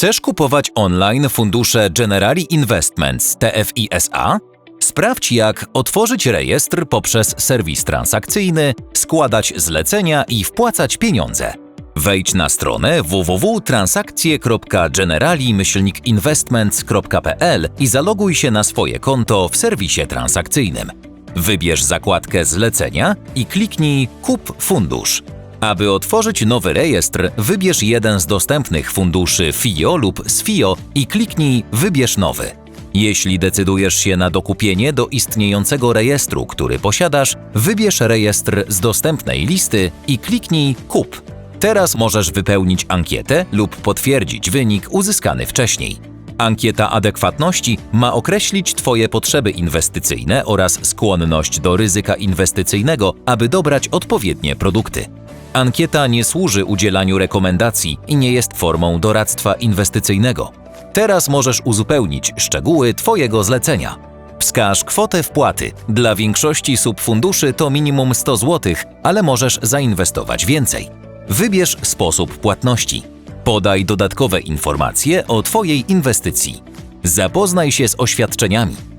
Chcesz kupować online fundusze Generali Investments TFI SA? Sprawdź, jak otworzyć rejestr poprzez serwis transakcyjny, składać zlecenia i wpłacać pieniądze. Wejdź na stronę www.transakcje.generali-investments.pl i zaloguj się na swoje konto w serwisie transakcyjnym. Wybierz zakładkę Zlecenia i kliknij Kup fundusz. Aby otworzyć nowy rejestr, wybierz jeden z dostępnych funduszy FIO lub SFIO i kliknij Wybierz nowy. Jeśli decydujesz się na dokupienie do istniejącego rejestru, który posiadasz, wybierz rejestr z dostępnej listy i kliknij Kup. Teraz możesz wypełnić ankietę lub potwierdzić wynik uzyskany wcześniej. Ankieta adekwatności ma określić Twoje potrzeby inwestycyjne oraz skłonność do ryzyka inwestycyjnego, aby dobrać odpowiednie produkty. Ankieta nie służy udzielaniu rekomendacji i nie jest formą doradztwa inwestycyjnego. Teraz możesz uzupełnić szczegóły Twojego zlecenia. Wskaż kwotę wpłaty. Dla większości subfunduszy to minimum 100 zł, ale możesz zainwestować więcej. Wybierz sposób płatności. Podaj dodatkowe informacje o Twojej inwestycji. Zapoznaj się z oświadczeniami.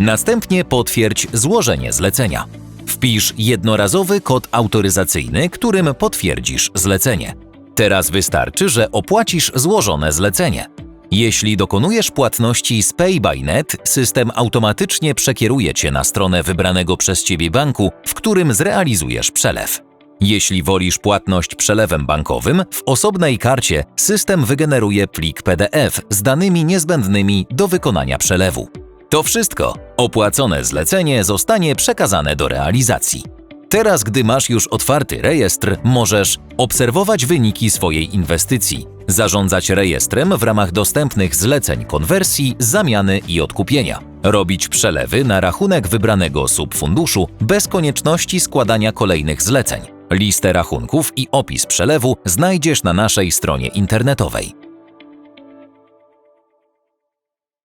Następnie potwierdź złożenie zlecenia. Wpisz jednorazowy kod autoryzacyjny, którym potwierdzisz zlecenie. Teraz wystarczy, że opłacisz złożone zlecenie. Jeśli dokonujesz płatności z PayByNet, system automatycznie przekieruje Cię na stronę wybranego przez Ciebie banku, w którym zrealizujesz przelew. Jeśli wolisz płatność przelewem bankowym, w osobnej karcie system wygeneruje plik PDF z danymi niezbędnymi do wykonania przelewu. To wszystko. Opłacone zlecenie zostanie przekazane do realizacji. Teraz, gdy masz już otwarty rejestr, możesz obserwować wyniki swojej inwestycji, zarządzać rejestrem w ramach dostępnych zleceń konwersji, zamiany i odkupienia, robić przelewy na rachunek wybranego subfunduszu bez konieczności składania kolejnych zleceń. Listę rachunków i opis przelewu znajdziesz na naszej stronie internetowej.